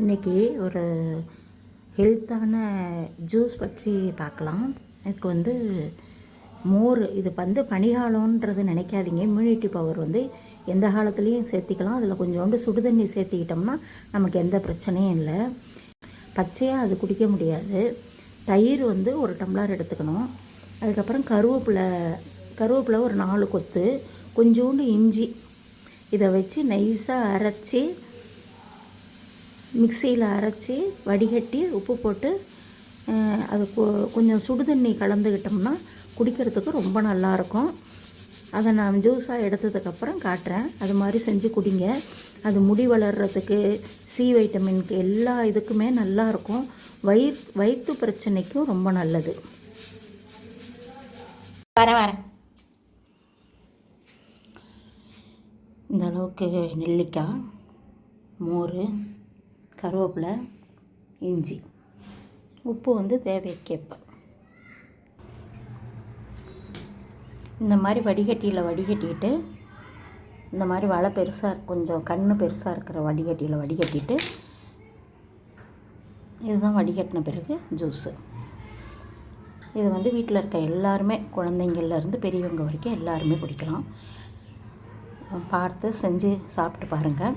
இன்றைக்கி ஒரு ஹெல்த்தான ஜூஸ் பற்றி பார்க்கலாம். இதுக்கு வந்து மோர் இது வந்து பனிகாலம்ன்றது நினைக்காதீங்க. இம்யூனிட்டி பவர் வந்து எந்த காலத்துலேயும் சேர்த்திக்கலாம். அதில் கொஞ்சோண்டு சுடு தண்ணி சேர்த்திக்கிட்டோம்னா நமக்கு எந்த பிரச்சனையும் இல்லை. பச்சையாக அது குடிக்க முடியாது. தயிர் வந்து ஒரு டம்ளர் எடுத்துக்கணும். அதுக்கப்புறம் கருவேப்பிலை கருவேப்பிலை ஒரு நாலு கொத்து கொஞ்சோண்டு இஞ்சி. இதை வச்சு நைஸாக அரைச்சி மிக்சியில் அரைச்சி வடிகட்டி உப்பு போட்டு அது கொஞ்சம் சுடு தண்ணி கலந்துக்கிட்டோம்னா குடிக்கிறதுக்கு ரொம்ப நல்லாயிருக்கும். அதை நான் ஜூஸாக எடுத்ததுக்கப்புறம் காட்டுறேன். அது மாதிரி செஞ்சு குடிங்க. அது முடி வளர்கிறதுக்கு சி வைட்டமின்க்கு எல்லா இதுக்குமே நல்லாயிருக்கும். வயிற் வயிற்று பிரச்சனைக்கும் ரொம்ப நல்லது. வரேன் வரேன். இந்த அளவுக்கு நெல்லிக்காய் மோர் கருவேப்பிலை இஞ்சி. உப்பு வந்து தேவைக்கேற்ப. இந்த மாதிரி வடிகட்டியில் வடிகட்டிட்டு இந்த மாதிரி வலை பெருசாக கொஞ்சம் கண்ணு பெருசாக இருக்கிற வடிகட்டியில் வடிகட்டிட்டு இதுதான் வடிகட்டின பிறகு ஜூஸு இது வந்து வீட்டில் இருக்க எல்லாருமே குழந்தைங்கள்லேருந்து பெரியவங்க வரைக்கும் எல்லாருமே குடிக்கலாம். பார்த்து செஞ்சு சாப்பிட்டு பாருங்கள்